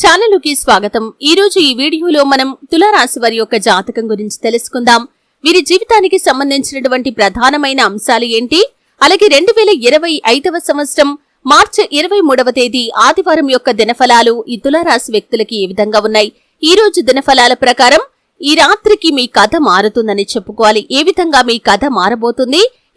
ఛానల్కి స్వాగతం. ఈ రోజు ఈ వీడియోలో మనం తులారాశి వారి యొక్క జాతకం గురించి తెలుసుకుందాం. వీరి జీవితానికి సంబంధించినటువంటి ప్రధానమైన అంశాలు ఏంటి? అలాగే రెండు వేల ఇరవై ఐదవ సంవత్సరం మార్చి ఇరవై మూడవ తేదీ ఆదివారం యొక్క దినఫలాలు ఈ తులారాశి వ్యక్తులకి ఏ విధంగా ఉన్నాయి? ఈ రోజు దినఫలాల ప్రకారం ఈ రాత్రికి మీ కథ మారుతుందని చెప్పుకోవాలి. ఏ విధంగా మీ కథ మారబోతుంది?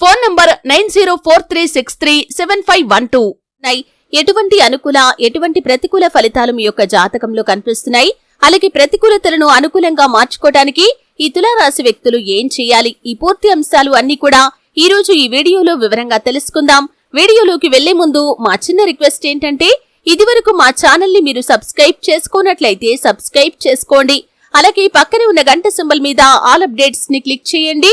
Phone number nine zero four three six three seven five one two. ఎటువంటి అనుకూల ఎటువంటి ప్రతికూల ఫలితాలు మీ యొక్క జాతకంలో కనిపిస్తున్నాయి? అలాగే ప్రతికూలతలను అనుకూలంగా మార్చుకోవడానికి ఈ తులారాశి వ్యక్తులు ఏం చేయాలి? ఈ పూర్తి అంశాలు అన్ని కూడా ఈ రోజు ఈ వీడియోలో వివరంగా తెలుసుకుందాం. వీడియోలోకి వెళ్ళే ముందు మా చిన్న రిక్వెస్ట్ ఏంటంటే ఇదివరకు మా ఛానల్ని మీరు సబ్స్క్రైబ్ చేసుకున్నట్లయితే సబ్స్క్రైబ్ చేసుకోండి. అలాగే పక్కనే ఉన్న గంట సింబల్ మీద ఆల్ అప్డేట్స్ని క్లిక్ చేయండి.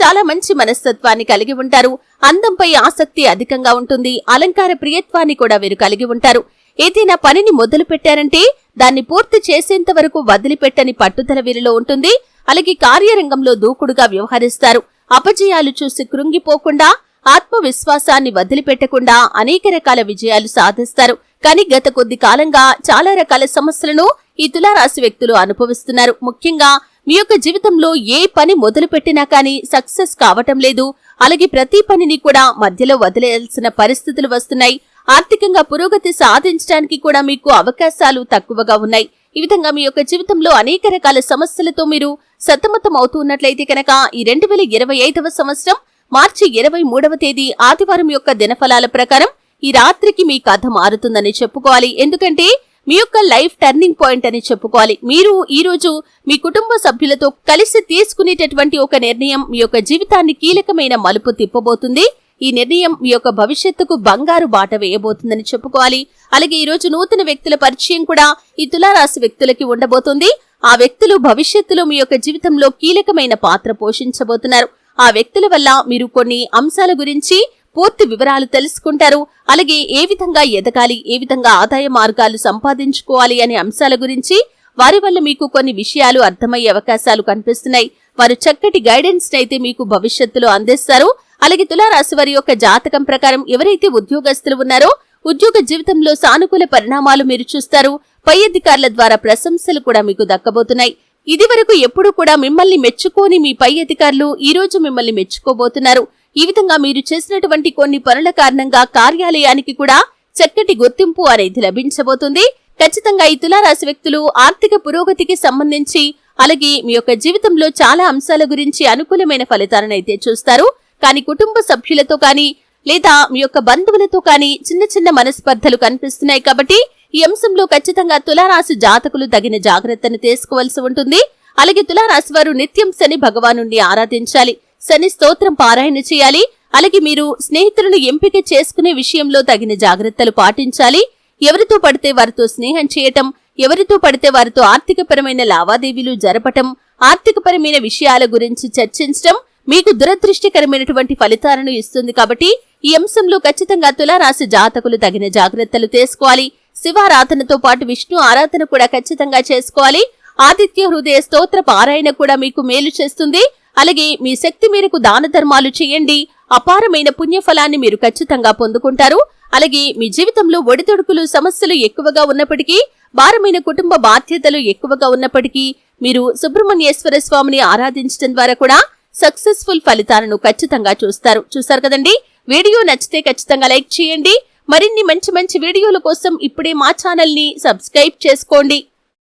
చాలా మంచి మనస్తత్వాన్ని కలిగి ఉంటారు. అందంపై ఆసక్తి అధికంగా ఉంటుంది. అలంకార ప్రియత్వాన్ని కూడా వీరు కలిగి ఉంటారు. ఏదైనా పనిని మొదలు పెట్టారంటే దాన్ని పూర్తి చేసేంత వరకు వదిలిపెట్టని పట్టుదల వీరిలో ఉంటుంది. అలాగే కార్యరంగంలో దూకుడుగా వ్యవహరిస్తారు. అపజయాలు చూసి కృంగిపోకుండా ఆత్మవిశ్వాసాన్ని వదిలిపెట్టకుండా అనేక రకాల విజయాలు సాధిస్తారు. కానీ గత కొద్ది కాలంగా చాలా రకాల సమస్యలను ఈ తులారాశి వ్యక్తులు అనుభవిస్తున్నారు. ముఖ్యంగా మీ యొక్క జీవితంలో ఏ పని మొదలు పెట్టినా కానీ సక్సెస్ కావటం లేదు. అలాగే ప్రతి పనిని కూడా మధ్యలో వదిలేయాల్సిన పరిస్థితులు వస్తున్నాయి. ఆర్థికంగా పురోగతి సాధించడానికి కూడా మీకు అవకాశాలు తక్కువగా ఉన్నాయి. ఈ విధంగా మీ యొక్క జీవితంలో అనేక రకాల సమస్యలతో మీరు సతమతం అవుతున్నట్లయితే కనుక ఈ రెండు వేల ఇరవై ఐదవ సంవత్సరం మార్చి ఇరవై మూడవ తేదీ ఆదివారం యొక్క దినఫలాల ప్రకారం ఈ రాత్రికి మీ కథ మారుతుందని చెప్పుకోవాలి. ఎందుకంటే మీ యొక్క లైఫ్ టర్నింగ్ పాయింట్ అని చెప్పుకోవాలి. మీరు ఈ రోజు మీ కుటుంబ సభ్యులతో కలిసి తీసుకునేటటువంటి ఒక నిర్ణయం మీ యొక్క జీవితాన్ని కీలకమైన మలుపు తిప్పబోతుంది. ఈ నిర్ణయం మీ యొక్క భవిష్యత్తుకు బంగారు బాట వేయబోతుందని చెప్పుకోవాలి. అలాగే ఈ రోజు నూతన వ్యక్తుల పరిచయం కూడా ఈ తులారాశి వ్యక్తులకి ఉండబోతుంది. ఆ వ్యక్తులు భవిష్యత్తులో మీ యొక్క జీవితంలో కీలకమైన పాత్ర పోషించబోతున్నారు. ఆ వ్యక్తుల వల్ల మీరు కొన్ని అంశాల గురించి పూర్తి వివరాలు తెలుసుకుంటారు. అలాగే ఏ విధంగా ఎదగాలి ఏ విధంగా ఆదాయ మార్గాలు సంపాదించుకోవాలి అనే అంశాల గురించి వారి వల్ల మీకు కొన్ని విషయాలు అర్థమయ్యే అవకాశాలు కనిపిస్తున్నాయి. వారు చక్కటి గైడెన్స్ అయితే మీకు భవిష్యత్తులో అందిస్తారు. అలాగే తులారాశి వారి యొక్క జాతకం ప్రకారం ఎవరైతే ఉద్యోగస్తులు ఉన్నారో ఉద్యోగ జీవితంలో సానుకూల పరిణామాలు మీరు చూస్తారు. పై అధికారుల ద్వారా ప్రశంసలు కూడా మీకు దక్కబోతున్నాయి. ఇది వరకు ఎప్పుడూ కూడా మిమ్మల్ని మెచ్చుకోని మీ పై అధికారులు ఈ రోజు మిమ్మల్ని మెచ్చుకోబోతున్నారు. ఈ విధంగా మీరు చేసినటువంటి కొన్ని పనుల కారణంగా కార్యాలయానికి కూడా చక్కటి గుర్తింపు అనేది లభించబోతుంది. ఖచ్చితంగా ఈ తులారాశి వ్యక్తులు ఆర్థిక పురోగతికి సంబంధించి అలాగే మీ యొక్క జీవితంలో చాలా అంశాల గురించి అనుకూలమైన ఫలితాలను అయితే చూస్తారు. కానీ కుటుంబ సభ్యులతో కానీ లేదా మీ యొక్క బంధువులతో కానీ చిన్న చిన్న మనస్పర్ధలు కనిపిస్తున్నాయి కాబట్టి ఈ అంశంలో ఖచ్చితంగా తులారాశి జాతకులు తగిన జాగ్రత్తను తీసుకోవాల్సి ఉంటుంది. అలాగే తులారాశి వారు నిత్యం శని భగవాను ఆరాధించాలి. శని స్తోత్రం పారాయణ చేయాలి. అలాగే మీరు స్నేహితులను ఎంపిక చేసుకునే విషయంలో తగిన జాగ్రత్తలు పాటించాలి. ఎవరితో పడితే వారితో స్నేహం చేయటం ఎవరితో పడితే వారితో ఆర్థికపరమైన లావాదేవీలు జరపటం ఆర్థికపరమైన విషయాల గురించి చర్చించటం మీకు దురదృష్టకరమైనటువంటి ఫలితాలను ఇస్తుంది కాబట్టి ఈ అంశంలో ఖచ్చితంగా తులారాశి జాతకులు తగిన జాగ్రత్తలు తీసుకోవాలి. శివారాధనతో పాటు విష్ణు ఆరాధన కూడా ఖచ్చితంగా చేసుకోవాలి. ఆదిత్య హృదయ స్తోత్ర పారాయణ కూడా మీకు మేలు చేస్తుంది. అలాగే మీ శక్తి మేరకు దాన ధర్మాలు చేయండి. అపారమైన పుణ్యఫలాన్ని మీరు ఖచ్చితంగా పొందుకుంటారు. అలాగే మీ జీవితంలో ఒడిదొడుకులు సమస్యలు ఎక్కువగా ఉన్నప్పటికీ భారమైన కుటుంబ బాధ్యతలు ఎక్కువగా ఉన్నప్పటికీ మీరు సుబ్రహ్మణ్యేశ్వర స్వామిని ఆరాధించడం ద్వారా కూడా సక్సెస్ఫుల్ ఫలితాలను ఖచ్చితంగా చూస్తారు. చూసారు కదండి? వీడియో నచ్చితే ఖచ్చితంగా లైక్ చేయండి. మరిన్ని మంచి మంచి వీడియోల కోసం ఇప్పుడే మా ఛానల్ని సబ్స్క్రైబ్ చేసుకోండి.